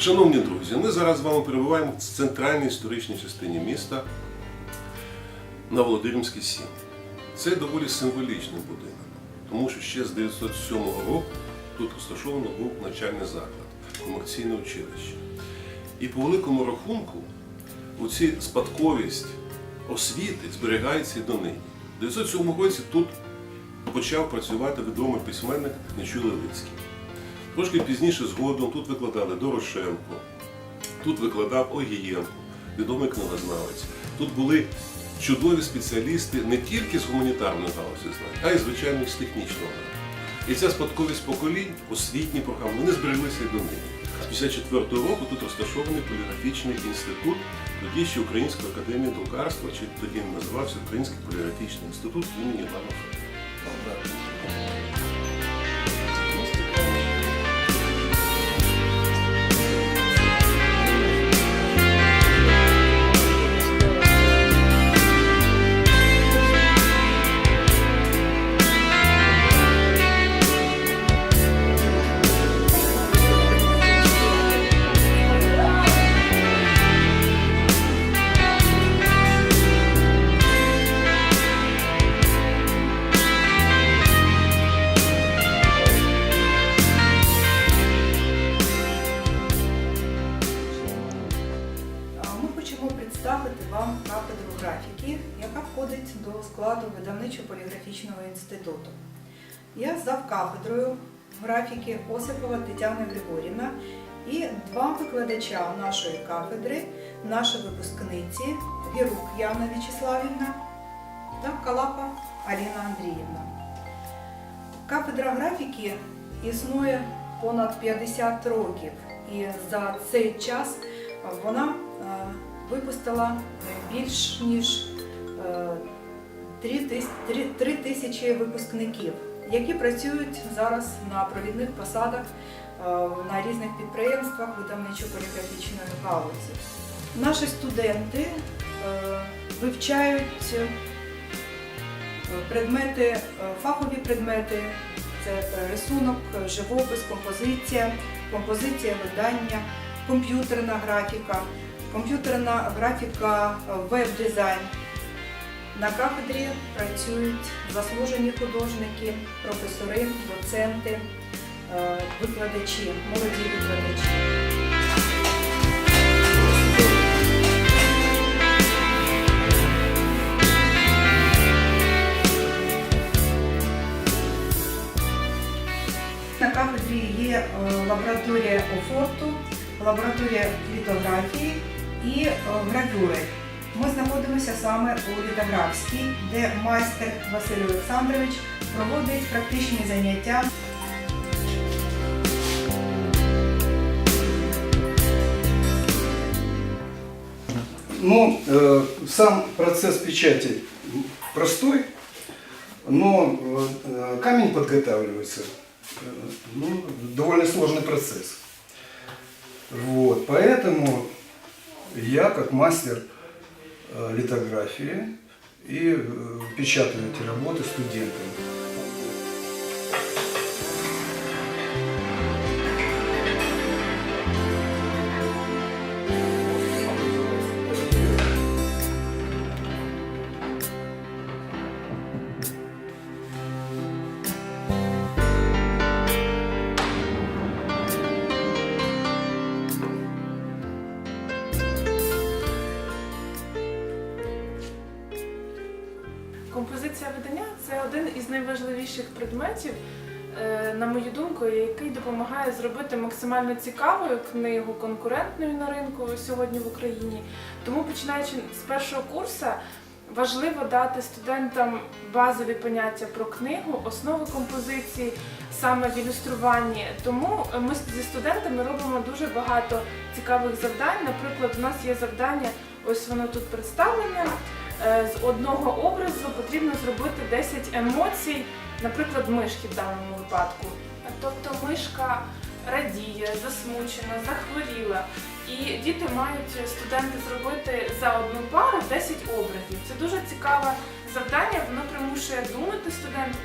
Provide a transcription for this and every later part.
Шановні друзі, ми зараз з вами перебуваємо в центральній історичній частині міста на Володимирській 7. Це доволі символічний будинок, тому що ще з 907 року тут розташовано був навчальний заклад, комерційне училище. І по великому рахунку оці спадковість освіти зберігається і донині. У 907 році тут почав працювати відомий письменник Нечуй Левицький. Трошки пізніше згодом тут викладали Дорошенко, тут викладав Огієнко, відомий книгознавець. Тут були чудові спеціалісти не тільки з гуманітарної галузі знань, а й звичайно з технічного. І ця спадковість поколінь, освітні програми, вони збереглися до нині. З 54-го року тут розташований поліграфічний інститут, тоді ще Української академії друкарства, чи тоді він називався Український поліграфічний інститут імені Івана Франка. Вам кафедру графіки, яка входить до складу видавничо-поліграфічного інституту. Я зав кафедрою графіки Осипова Тетяна Григорівна і два викладача нашої кафедри, наші випускниці Герук Яна Вячеславівна та Калапа Аліна Андріївна. Кафедра графіки існує понад 50 років, і за цей час вона випустила більш ніж е, 3 три- три тисячі випускників, які працюють зараз на провідних посадах е, на різних підприємствах видавничо-поліграфічної галузі. Наші студенти е, вивчають е, предмети, е, фахові предмети, це е, рисунок, е, живопис, композиція, композиція видання, комп'ютерна графіка, комп'ютерна графіка, е, веб-дизайн. На кафедрі працюють заслужені художники, професори, доценти, е, викладачі, молоді викладачі. На кафедрі є е, лабораторія офорту, лабораторія літографії і е, гравюри. Ми знаходимося саме у літографській, де майстер Василь Олександрович проводить практичні заняття. Ну, э, сам процесс печати простой, но э, камень подготавливается. э, ну, довольно сложный процесс. Вот, поэтому я, как мастер э, литографии, и э, печатаю эти работы студентам. Композиція видання це один із найважливіших предметів, е, на мою думку, який допомагає зробити максимально цікавою книгу, конкурентною на ринку сьогодні в Україні. Тому починаючи з першого курсу, важливо дати студентам базові поняття про книгу, основи композиції саме в ілюструванні. Тому ми зі студентами робимо дуже багато цікавих завдань. Наприклад, у нас є завдання, ось воно тут представлене. Е, З одного образу потрібно зробити 10 емоцій, наприклад, мишки в даному випадку. Тобто мишка радіє, засмучена, захворіла. І діти мають студенти зробити за одну пару 10 образів. Це дуже цікаве завдання, воно примушує думати студента.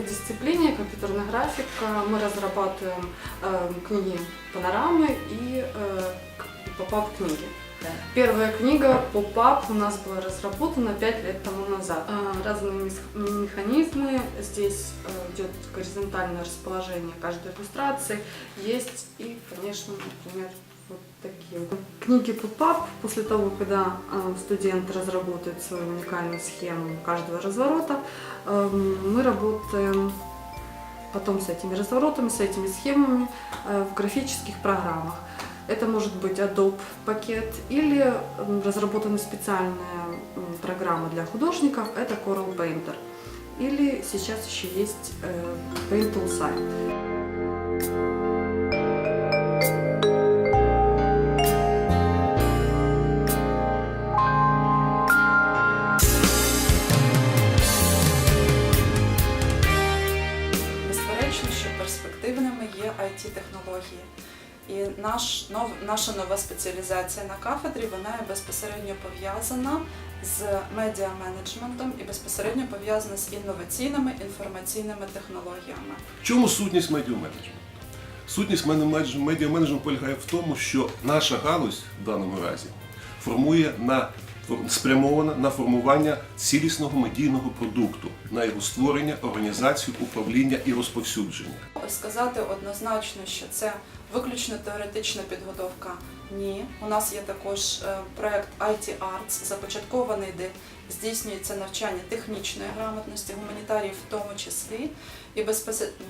этой дисциплине компьютерная графика мы разрабатываем э, книги панорамы и э, к- поп-ап книги. Первая книга поп-ап у нас была разработана 5 лет тому назад. Э, Разные мес- механизмы, здесь э, идет горизонтальное расположение каждой иллюстрации, есть и, конечно, например, вот такие. Книги поп-ап, после того, когда э, студент разработает свою уникальную схему каждого разворота, эм, мы работаем потом с этими разворотами, с этими схемами э, в графических программах. Это может быть Adobe пакет или м, разработана специальная программа для художников, это Coral Painter. Или сейчас еще есть э, Paint Toolsite. IT-технології. І наш, нов, наша нова спеціалізація на кафедрі вона є безпосередньо пов'язана з медіа-менеджментом і безпосередньо пов'язана з інноваційними інформаційними технологіями. В чому сутність медіаменеджменту? Сутність медіаменедж- медіаменеджменту полягає в тому, що наша галузь в даному разі формує на спрямована на формування цілісного медійного продукту, на його створення, організацію, управління і розповсюдження. Сказати однозначно, що це виключно теоретична підготовка. Ні, у нас є також е, проект IT Arts, започаткований, де здійснюється навчання технічної грамотності, гуманітарії в тому числі. І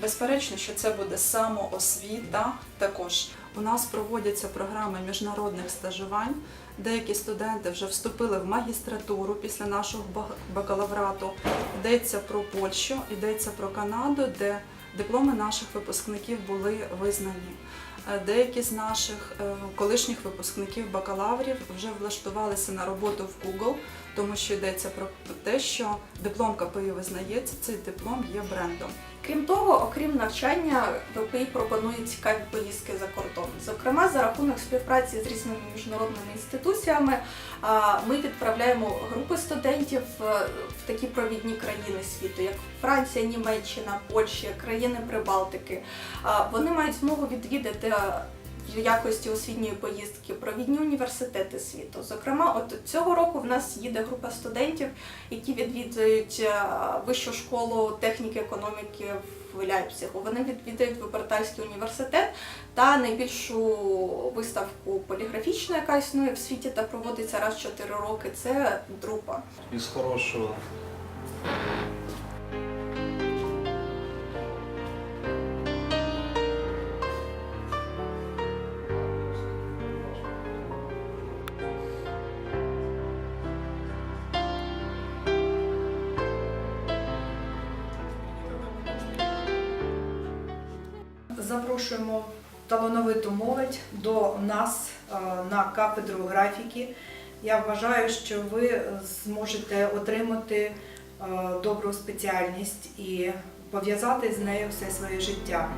безперечно, що це буде самоосвіта також. У нас проводяться програми міжнародних стажувань. Деякі студенти вже вступили в магістратуру після нашого бакалаврату. Йдеться про Польщу, йдеться про Канаду, де дипломи наших випускників були визнані. Е, Деякі з наших е, колишніх випускників бакалаврів вже влаштувалися на роботу в Google, тому що йдеться про те, що диплом КПІ визнається, цей диплом є брендом. Крім того, окрім навчання, ВПІ пропонує цікаві поїздки за кордон. Зокрема, за рахунок співпраці з різними міжнародними інституціями ми відправляємо групи студентів е, в такі провідні країни світу, як Франція, Німеччина, Польща, країни Прибалтики. Вони мають змогу відвідати в якості освітньої поїздки провідні університети світу. Зокрема, от цього року в нас їде група студентів, які відвідують е, вищу школу техніки економіки в Ляйпцигу. Вони відвідують Випертальський університет та найбільшу виставку поліграфічну, яка існує в світі та проводиться раз в 4 роки. Це друпа. из хорошего. Запрошуємо талановиту молодь до нас е, на кафедру графіки. Я вважаю, що ви зможете отримати е, добру спеціальність і пов'язати з нею все своє життя.